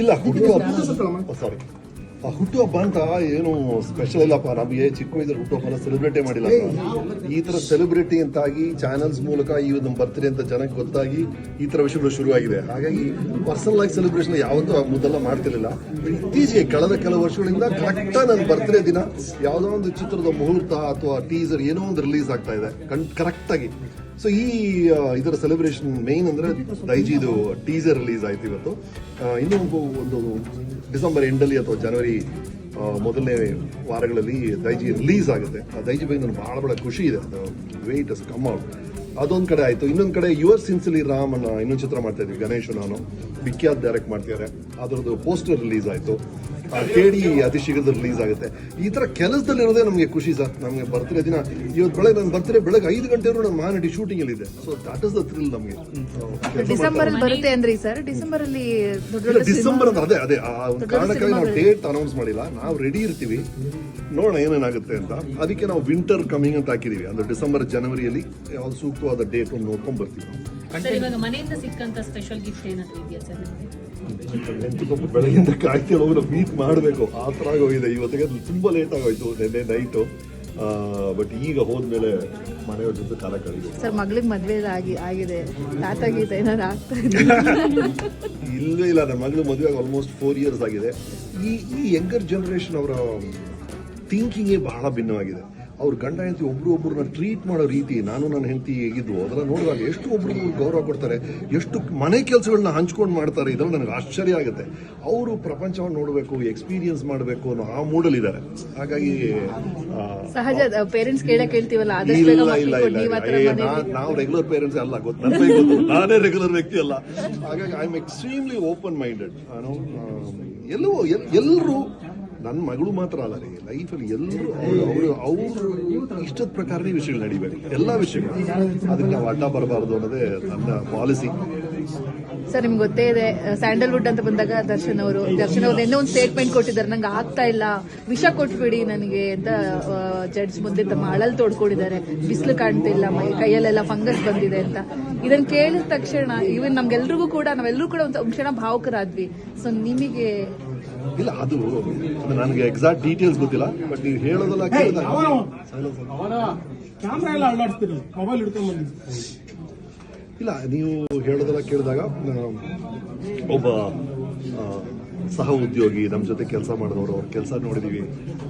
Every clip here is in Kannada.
ಇಲ್ಲ. ಹುಟ್ಟುಹಬ್ಬ ಸಾರಿ ಹುಟ್ಟುಹಬ್ಬ ಅಂತ? ಏನು ಸ್ಪೆಷಲ್ ಇಲ್ಲಪ್ಪ ನಮಗೆ ಚಿಕ್ಕ ವಯಸ್ಸಲ್ಲಿ ಹುಟ್ಟುಹಬ್ಬನ ಸೆಲೆಬ್ರಿಟಿ ಮಾಡಿಲ್ಲ ಈ ತರ ಸೆಲೆಬ್ರಿಟಿ ಅಂತಾಗಿ ಚಾನಲ್ಸ್ ಮೂಲಕ ಈ ನಮ್ಮ ಬರ್ತ್ಡೇ ಅಂತ ಜನಕ್ಕೆ ಗೊತ್ತಾಗಿ ಈ ತರ ವಿಷಯಗಳು ಶುರುವಾಗಿದೆ. ಹಾಗಾಗಿ ಪರ್ಸನಲ್ ಆಗಿ ಸೆಲೆಬ್ರೇಷನ್ ಯಾವತ್ತೂ ಮೊದಲ ಮಾಡ್ತಿರ್ಲಿಲ್ಲ. ಇತ್ತೀಚೆಗೆ ಕಳೆದ ಕೆಲವು ವರ್ಷಗಳಿಂದ ಕರೆಕ್ಟ್ ನನ್ನ ಬರ್ತ್ಡೇ ದಿನ ಯಾವುದೋ ಒಂದು ಚಿತ್ರದ ಮುಹೂರ್ತ ಅಥವಾ ಟೀಸರ್ ಏನೋ ಒಂದು ರಿಲೀಸ್ ಆಗ್ತಾ ಇದೆ. ಕರೆಕ್ಟ್ ಆಗಿ. ಸೊ ಈ ಇದರ ಸೆಲೆಬ್ರೇಷನ್ ಮೇನ್ ಅಂದ್ರೆ ದೈಜಿದು ಟೀಸರ್ ರಿಲೀಸ್ ಆಯ್ತು ಇವತ್ತು. ಇನ್ನೊಂದು ಇನ್ನೂ ಒಂದು ಡಿಸೆಂಬರ್ ಎಂಡಲ್ಲಿ ಅಥವಾ ಜನವರಿ ಮೊದಲನೇ ವಾರಗಳಲ್ಲಿ ದೈಜಿ ರಿಲೀಸ್ ಆಗುತ್ತೆ. ಆ ದೈಜಿ ಬಗ್ಗೆ ನನಗೆ ಭಾಳ ಭಾಳ ಖುಷಿ ಇದೆ. ವೇಟ್ ಅಸ್ ಕಮ್ ಔಟ್ ಅದೊಂದು ಕಡೆ ಆಯಿತು. ಇನ್ನೊಂದು ಕಡೆ ಯುವರ್ ಸಿನ್ಸಿಲಿ ರಾಮ್ ಅನ್ನೋ ಇನ್ನೊಂದು ಚಿತ್ರ ಮಾಡ್ತಾ ಇದ್ವಿ. ಗಣೇಶ್ ನಾನು ವಿಖ್ಯಾತ್ ಡೈರೆಕ್ಟ್ ಮಾಡ್ತಿದ್ದಾರೆ. ಅದರದ್ದು ಪೋಸ್ಟರ್ ರಿಲೀಸ್ ಆಯ್ತು. ಕೆ ಡಿ ಅತಿ ಶೀಘ್ರದಲ್ಲಿ ರಿಲೀಸ್ ಆಗುತ್ತೆ. ಈ ತರ ಕೆಲಸದಲ್ಲಿ ಇರೋದೇ ನಮಗೆ ಖುಷಿ ಸರ್. ನಮಗೆ ಬರ್ತಿರೋ ದಿನ ಇವತ್ತು ಬೆಳಗ್ಗೆ ನಾನು ಬರ್ತಿರೋ ಬೆಳಗ್ಗೆ ಐದು ಗಂಟೆವರೆಗೂ ನಮ್ಮ ಮಹಾನಟಿ ಶೂಟಿಂಗ್ ಅಲ್ಲಿ ಇದೆ so that is the thrill ನಮಗೆ. ಡಿಸೆಂಬರ್ ಅಲ್ಲಿ ಬರುತ್ತೆ ಅಂದ್ರಿ ಸರ್? ಡಿಸೆಂಬರ್ ಅಲ್ಲಿ ಡಿಸೆಂಬರ್ ಅದೇ ಅದೇ ಆ ಒಂದು ಕಾರಣಕ್ಕಾಗಿ ನಾವು ಡೇಟ್ ಅನೌನ್ಸ್ ಮಾಡಿಲ್ಲ. ನಾವು ರೆಡಿ ಇರ್ತೀವಿ. ನೋಡೋಣ ಏನೇನಾಗುತ್ತೆ ಅಂತ. ಅದಕ್ಕೆ ನಾವು ವಿಂಟರ್ ಕಮಿಂಗ್ ಅಂತ ಹಾಕಿದೀವಿ. ಅಂದ್ರೆ ಡಿಸೆಂಬರ್ ಜನವರಿಯಲ್ಲಿ ಯಾವ್ದು ಸೂಕ್ತವಾದ ಡೇಟ್ ಒಂದು ನೋಡ್ಕೊಂಡ್ ಬರ್ತೀವಿ ಸರ್ ಇವಾಗ ಮನೆಯಿಂದ ಸಿಕ್ಕಂತ ಸ್ಪೆಷಲ್ ಗಿಫ್ಟ್ ಏನಾದ್ರು ಇದೆಯಾ ಸರ್ ನಿಮಗೆ? ಎಂಟು ಬೆಳಗಿಂದ ಕಾಯ್ತಿಲ್ಲ ಹೋಗಿ ಮೀಟ್ ಮಾಡಬೇಕು ಆ ಥರ ಆಗೋಗಿದೆ ಇವತ್ತಿಗೆ ಅದು ತುಂಬ ಲೇಟ್ ಆಗೋಯ್ತು ನಿನ್ನೆ ನೈಟು ಬಟ್ ಈಗ ಹೋದ್ಮೇಲೆ ಮನೆಯವ್ರ ಜೊತೆ ಕಾಲ ಕಳೆದು ಸರ್ ಮಗಳಿಗೆ ಮದ್ವೆ ಆಗಿ ಆಗಿದೆ. ತಾತ ಗೀತ ಏನಾದ್ರು ಆಗ್ತಾ ಇದೆ? ಇಲ್ಲವೇ ಇಲ್ಲ ನನ್ನ ಮಗಳು ಮದುವೆ ಆಲ್ಮೋಸ್ಟ್ ಫೋರ್ ಇಯರ್ಸ್ ಆಗಿದೆ. ಈ ಈ ಯಂಗರ್ ಜನರೇಷನ್ ಅವರ ಥಿಂಕಿಂಗೇ ಬಹಳ ಭಿನ್ನವಾಗಿದೆ. ಅವ್ರ ಗಂಡ ಹೆಂಡತಿ ಒಬ್ರು ಒಬ್ರನ್ನ ಟ್ರೀಟ್ ಮಾಡೋ ರೀತಿ ನಾನು ನನ್ನ ಹೆಂಡತಿ ಹೇಗಿದ್ವು ಅದನ್ನ ನೋಡಿದಾಗ ಎಷ್ಟು ಒಬ್ರು ಗೌರವ ಕೊಡ್ತಾರೆ ಎಷ್ಟು ಮನೆ ಕೆಲಸಗಳನ್ನ ಹಂಚ್ಕೊಂಡು ಮಾಡ್ತಾರೆ ಇದ್ರಲ್ಲಿ ನನಗೆ ಆಶ್ಚರ್ಯ ಆಗುತ್ತೆ. ಅವರು ಪ್ರಪಂಚವನ್ನು ನೋಡಬೇಕು ಎಕ್ಸ್ಪೀರಿಯನ್ಸ್ ಮಾಡಬೇಕು ಅನ್ನೋ ಆ ಮೂಡಲ್ಲಿದ್ದಾರೆ. ಹಾಗಾಗಿ ಸಹಜ ಪೇರೆಂಟ್ಸ್ ಕೇಳಕ್ ಇಲ್ಲ ಇಲ್ಲ ಇಲ್ಲ ನೀವ್ ರೆಗ್ಯುಲರ್ ಪೇರೆಂಟ್ಸ್ ಅಲ್ಲ ಗೊತ್ತು ನನಗೆ ಗೊತ್ತು. ನಾನೇ ರೆಗ್ಯುಲರ್ ವ್ಯಕ್ತಿ ಅಲ್ಲ. ಹಾಗಾಗಿ I am extremely open minded ನಾನು ಎಲ್ಲವೂ ಎಲ್ಲರೂ ನನ್ನ ಮಗಳು ಮಾತ್ರ ಅಲ್ಲ ರೀ. ಲೈಫಲ್ಲಿ ಎಲ್ಲರೂ ಅವರು ಅವರು ಇಷ್ಟದ ಪ್ರಕಾರನೇ ವಿಷಯಗಳು ನಡಿಬೇಕು ಎಲ್ಲ ವಿಷಯಗಳು. ಅದಕ್ಕೆ ನಾವು ಅಡ್ಡ ಬರಬಾರದು ಅನ್ನೋದೇ ನನ್ನ ಪಾಲಿಸಿ. ಸರ್ ನಿಮ್ಗೆ ಗೊತ್ತೇ ಇದೆ ಸ್ಯಾಂಡಲ್ವುಡ್ ಅಂತ ಬಂದಾಗ ದರ್ಶನ್ ಅವರು ದರ್ಶನ್ ಅವರು ಏನೋ ಒಂದು ಸ್ಟೇಟ್ಮೆಂಟ್ ಕೊಟ್ಟಿದ್ದಾರೆ. ನಂಗೆ ಆಗ್ತಾ ಇಲ್ಲ. ವಿಷ ಕೊಟ್ಬಿಡಿ ನನಗೆ ಅಂತ ಜಡ್ಜ್ ಮುಂದೆ ತಮ್ಮ ಅಳಲ್ ತೊಡ್ಕೊಂಡಿದ್ದಾರೆ. ಬಿಸಿಲು ಕಾಣ್ತಿಲ್ಲ ಮೈ ಕೈಯಲ್ಲೆಲ್ಲ ಫಂಗಸ್ ಬಂದಿದೆ ಅಂತ. ಇದನ್ನ ಕೇಳಿದ ತಕ್ಷಣ ಇವನ್ ನಮ್ಗೆಲ್ರಿಗೂ ಕೂಡ ನಾವೆಲ್ಲರೂ ಕೂಡ ಒಂದು ಕ್ಷಣ ಭಾವುಕರಾದ್ವಿ. ಸೊ ನಿಮಗೆ ಇಲ್ಲ ಅದು ನನಗೆ ಎಕ್ಸಾಕ್ಟ್ ಡೀಟೇಲ್ಸ್ ಗೊತ್ತಿಲ್ಲ ಬಟ್ ನೀವು ಹೇಳೋದಲ್ಲ ಇಲ್ಲ ನೀವು ಹೇಳೋದೆಲ್ಲ ಕೇಳಿದಾಗ ಒಬ್ಬ ಸಹ ಉದ್ಯೋಗಿ ನಮ್ಮ ಜೊತೆ ಕೆಲಸ ಮಾಡಿದವರು ಅವ್ರ ಕೆಲಸ ನೋಡಿದೀವಿ.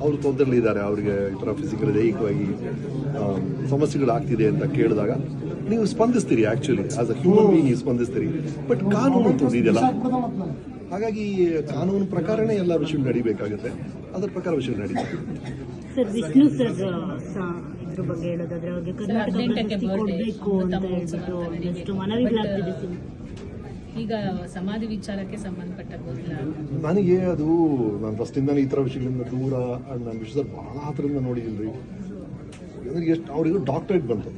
ಅವರು ತೊಂದರೆಲಿದ್ದಾರೆ ಅವರಿಗೆ ಈ ಥರ ಫಿಸಿಕಲ್ ದೈಹಿಕವಾಗಿ ಸಮಸ್ಯೆಗಳಾಗ್ತಿದೆ ಅಂತ ಕೇಳಿದಾಗ ನೀವು ಸ್ಪಂದಿಸ್ತೀರಿ actually as a human being ನೀವು ಸ್ಪಂದಿಸ್ತೀರಿ. ಬಟ್ ಕಾನೂನು ಅಂತ ಇದೆಯಲ್ಲ ಹಾಗಾಗಿ ಕಾನೂನು ಪ್ರಕಾರನೇ ಎಲ್ಲ ವಿಷಯ ನಡಿಬೇಕಾಗುತ್ತೆ. ಅದರ ಪ್ರಕಾರ ವಿಷಯ ನಡೀತದೆ ಸರ್ ವಿಷ್ಣು ಸರ್ ಇದ್ರ ಬಗ್ಗೆ ಹೇಳೋದಾದ್ರೆ ಅವ್ರಿಗೆ ಕರ್ನಾಟಕ ಕೊಡ್ಬೇಕು ಅಂತ ಹೇಳ್ಬಿಟ್ಟು ಎಷ್ಟು ಮನವಿಗಳಾಗ್ತಿದೆ ಸರ್ ಈಗ ಸಮಾಧಿ ವಿಚಾರಕ್ಕೆ ಸಂಬಂಧಪಟ್ಟ ನನಗೆ ಅದು ನಾನು ಫಸ್ಟಿಂದ ಈ ಥರ ವಿಷಯಗಳಿಂದ ದೂರ ನಾನು ವಿಷಯದಲ್ಲಿ ಬಹಳ ಹತ್ರದಿಂದ ನೋಡಿದಿಲ್ರಿ ನನಗೆ ಎಷ್ಟು ಅವರಿಗೂ ಡಾಕ್ಟರೇಟ್ ಬಂತು.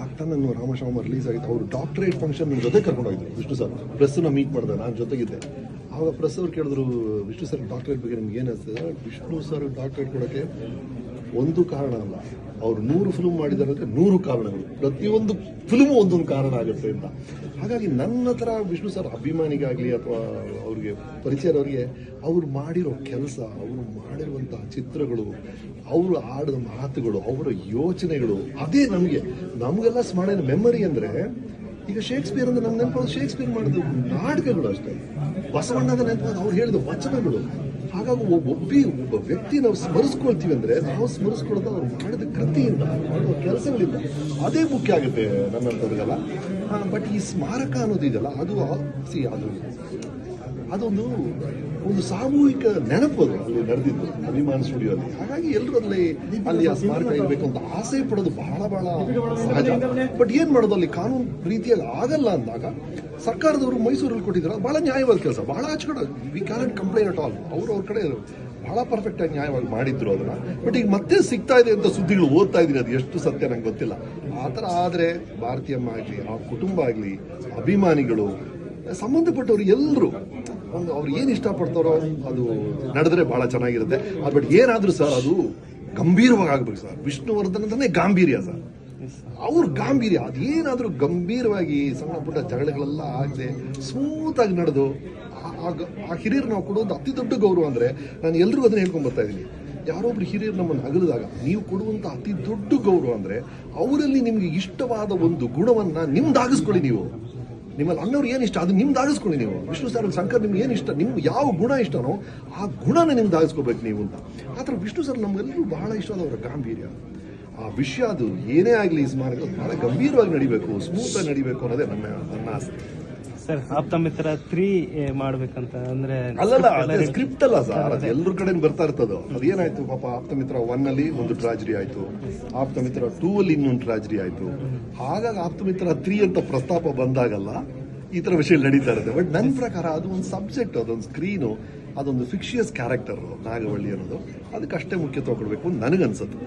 ಆಗ್ತಾ ನಾನು ರಾಮಶಾಮ ರಿಲೀಸ್ ಆಗಿತ್ತು. ಅವರು ಡಾಕ್ಟರೇಟ್ ಫಂಕ್ಷನ್ ನನ್ನ ಜೊತೆ ಕರ್ಕೊಂಡೋಗಿದ್ರು ವಿಷ್ಣು ಸರ್ ಪ್ರೆಸ್ನ ಮೀಟ್ ಮಾಡಿದೆ ನಾನು ಜೊತೆಗಿದ್ದೆ. ಆವಾಗ ಪ್ರೆಸ್ ಅವ್ರು ಕೇಳಿದ್ರು, ವಿಷ್ಣು ಸರ್ ಡಾಕ್ಟರೇಟ್ ಬಗ್ಗೆ ನಿಮ್ಗೆ ಏನು ವಿಷ್ಣು ಸರ್ ಡಾಕ್ಟರೇಟ್ ಕೊಡೋಕ್ಕೆ ಒಂದು ಕಾರಣ ಅಲ್ಲ, ಅವ್ರು ನೂರು ಫಿಲ್ಮ್ ಮಾಡಿದ್ದಾರೆ ಅಂದ್ರೆ ನೂರು ಕಾರಣಗಳು. ಪ್ರತಿಯೊಂದು ಫಿಲ್ಮು ಒಂದೊಂದು ಕಾರಣ ಆಗುತ್ತೆ ಅಂತ. ಹಾಗಾಗಿ ನನ್ನ ಥರ ವಿಷ್ಣು ಸರ್ ಅಭಿಮಾನಿಗಾಗಲಿ ಅಥವಾ ಅವ್ರಿಗೆ ಪರಿಚಯರವರಿಗೆ ಅವ್ರು ಮಾಡಿರೋ ಕೆಲಸ, ಅವರು ಮಾಡಿರುವಂತಹ ಚಿತ್ರಗಳು, ಅವರು ಆಡಿದ ಮಾತುಗಳು, ಅವರ ಯೋಚನೆಗಳು, ಅದೇ ನಮಗೆ. ನಮಗೆಲ್ಲ ಸ್ಮರಣೆ ಮೆಮರಿ ಅಂದ್ರೆ, ಈಗ ಶೇಕ್ಸ್ಪಿಯರ್ ಅಂದ್ರೆ ನಮ್ಗೆ ನೆನಪು ಶೇಕ್ಸ್ಪಿಯರ್ ಮಾಡಿದ ನಾಟಕಗಳು ಅಷ್ಟೇ. ಬಸವಣ್ಣದ ನೆನಪು ಅವ್ರು ಹೇಳಿದ ವಚನಗಳು. ಹಾಗಾಗಿ ಒಬ್ಬ ಒಬ್ಬಿ ವ್ಯಕ್ತಿ ನಾವು ಸ್ಮರಿಸ್ಕೊಳ್ತೀವಿ ಅಂದ್ರೆ ನಾವು ಸ್ಮರಿಸ್ಕೊಳ್ಳೋದು ಅವ್ರು ಮಾಡಿದ ಕೃತಿಯಿಂದ, ಮಾಡುವ ಕೆಲಸಗಳಿಂದ. ಅದೇ ಮುಖ್ಯ ಆಗುತ್ತೆ ನನ್ನಂಥವ್ರಿಗೆಲ್ಲ. ಬಟ್ ಈ ಸ್ಮಾರಕ ಅನ್ನೋದು ಇದೆಯಲ್ಲ, ಅದು ಸಿ ಅದು ಅದೊಂದು ಒಂದು ಸಾಮೂಹಿಕ ನೆನಪು ಅದು ಅಲ್ಲಿ ನಡೆದಿದ್ದು, ಅಭಿಮಾನ ಸ್ಟುಡಿಯೋ ಅಲ್ಲಿ. ಹಾಗಾಗಿ ಎಲ್ಲರೂ ಅಲ್ಲಿ ಅಲ್ಲಿ ಆ ಸ್ಮಾರಕ ಇರಬೇಕು ಅಂತ ಆಸೆ ಪಡೋದು ಬಹಳ ಬಹಳ ಸಹಜ. ಬಟ್ ಏನ್ ಮಾಡೋದು ಅಲ್ಲಿ? ಕಾನೂನು ರೀತಿಯಲ್ಲಿ ಆಗಲ್ಲ ಅಂದಾಗ ಸರ್ಕಾರದವರು ಮೈಸೂರಲ್ಲಿ ಕೊಟ್ಟಿದ್ರು ಬಹಳ ನ್ಯಾಯವಾದ ಕೆಲಸ. ಬಹಳ ಆಚಕಡೆ we can complain at all ಅವ್ರು ಅವ್ರ ಕಡೆ ಬಹಳ ಪರ್ಫೆಕ್ಟ್ ಆಗಿ ನ್ಯಾಯವಾಗಿ ಮಾಡಿದ್ರು ಅದನ್ನ. ಬಟ್ ಈಗ ಮತ್ತೆ ಸಿಗ್ತಾ ಇದೆ ಅಂತ ಸುದ್ದಿಗಳು ಓದ್ತಾ ಇದೀನಿ ಅದು ಎಷ್ಟು ಸತ್ಯ ನಂಗೆ ಗೊತ್ತಿಲ್ಲ. ಆ ಥರ ಆದರೆ ಭಾರತೀಯಮ್ಮ ಆಗಲಿ, ಆ ಕುಟುಂಬ ಆಗಲಿ, ಅಭಿಮಾನಿಗಳು, ಸಂಬಂಧಪಟ್ಟವರು ಎಲ್ಲರೂ ಒಂದು ಅವ್ರು ಏನು ಇಷ್ಟಪಡ್ತಾರೋ ಅದು ನಡೆದ್ರೆ ಬಹಳ ಚೆನ್ನಾಗಿರುತ್ತೆ. ಬಟ್ ಏನಾದರೂ ಸರ್ ಅದು ಗಂಭೀರವಾಗಿ ಆಗ್ಬೇಕು ಸರ್. ವಿಷ್ಣುವರ್ಧನ್ ಅಂತಲೇ ಗಾಂಭೀರ್ಯ ಸರ್. ಅವ್ರ ಗಾಂಭೀರ್ಯ ಅದೇನಾದರೂ ಗಂಭೀರವಾಗಿ ಸಣ್ಣ ಪುಟ್ಟ ಜಗಳಗಳೆಲ್ಲ ಆಗದೆ ಸ್ಮೂತಾಗಿ ನಡೆದು, ಆ- ಹಿರಿಯರು ನಾವು ಕೊಡೋದು ಅತಿ ದೊಡ್ಡ ಗೌರವ ಅಂದ್ರೆ ನಾನು ಎಲ್ರಿಗೂ ಅದನ್ನ ಹೇಳ್ಕೊಂಡ್ ಬರ್ತಾ ಇದ್ದೀನಿ ಯಾರೊಬ್ರು ಹಿರಿಯರು ನಮ್ಮನ್ನು ಅಗಲಿದಾಗ, ನೀವು ಕೊಡುವಂತ ಅತಿ ದೊಡ್ಡ ಗೌರವ ಅಂದ್ರೆ ಅವರಲ್ಲಿ ನಿಮಗೆ ಇಷ್ಟವಾದ ಒಂದು ಗುಣವನ್ನ ನಿಮ್ದಾಗಿಸ್ಕೊಳ್ಳಿ ನೀವು. ನಿಮ್ಮಲ್ಲಿ ಅನ್ನೋರು ಏನು ಇಷ್ಟ? ಅದು ನಿಮ್ದಾಗಿಸ್ಕೊಳ್ಳಿ ನೀವು. ವಿಷ್ಣು ಸರ್ ಶಂಕರ್ ನಿಮ್ಗೆ ಏನು ಇಷ್ಟ? ನಿಮ್ಗೆ ಯಾವ ಗುಣ ಇಷ್ಟನೋ ಆ ಗುಣನ ನಿಮ್ದಾಗಿಸ್ಕೋಬೇಕು ನೀವು ಅಂತ. ಆ ವಿಷ್ಣು ಸರ್ ನಮ್ಗೆಲ್ಲರೂ ಬಹಳ ಇಷ್ಟವಾದವರ ಗಾಂಭೀರ್ಯ. ಆ ವಿಷಯ ಅದು ಏನೇ ಆಗಲಿ ಈ ಸ್ಮಾರಕ ಬಹಳ ಗಂಭೀರವಾಗಿ ನಡಿಬೇಕು ಸ್ಮೂತಾಗಿ ನಡಿಬೇಕು ಅನ್ನೋದೇ ನನ್ನ ನನ್ನ ಆಸೆ. ಸರ್ ಆಪ್ತ ಮಿತ್ರ ತ್ರೀ ಮಾಡ್ಬೇಕಂತ. ಅಂದ್ರೆ ಅಲ್ಲಲ್ಲ ಅದೇ ಸ್ಕ್ರಿಪ್ಟ್ ಅಲ್ಲ ಸರ್ ಅದು ಎಲ್ಲರ ಕಡೆ ಬರ್ತಾ ಇರ್ತದೆ. ಅದೇನಾಯ್ತು ಪಾಪ ಆಪ್ತ ಮಿತ್ರ ಒನ್ ಅಲ್ಲಿ ಒಂದು ಟ್ರಾಜಡಿ ಆಯ್ತು. ಆಪ್ತ ಮಿತ್ರ ಟೂ ಅಲ್ಲಿ ಇನ್ನೊಂದು ಟ್ರಾಜಡಿ ಆಯ್ತು. ಹಾಗಾಗಿ ಆಪ್ತ ಮಿತ್ರ ತ್ರೀ ಅಂತ ಪ್ರಸ್ತಾಪ ಬಂದಾಗಲ್ಲ ಈ ತರ ವಿಷಯ ನಡೀತಾ ಇರುತ್ತೆ. ಬಟ್ ನನ್ನ ಪ್ರಕಾರ ಅದು ಒಂದು ಸಬ್ಜೆಕ್ಟ್ ಅದೊಂದು ಸ್ಕ್ರೀನು ಅದೊಂದು ಫಿಕ್ಷಿಯಸ್ ಕ್ಯಾರೆಕ್ಟರ್ ನಾಗವಳ್ಳಿ ಅನ್ನೋದು. ಅದಕ್ಕೆ ಅಷ್ಟೇ ಮುಖ್ಯತ್ವ ಕೊಡಬೇಕು ನನಗನ್ಸುತ್ತೆ.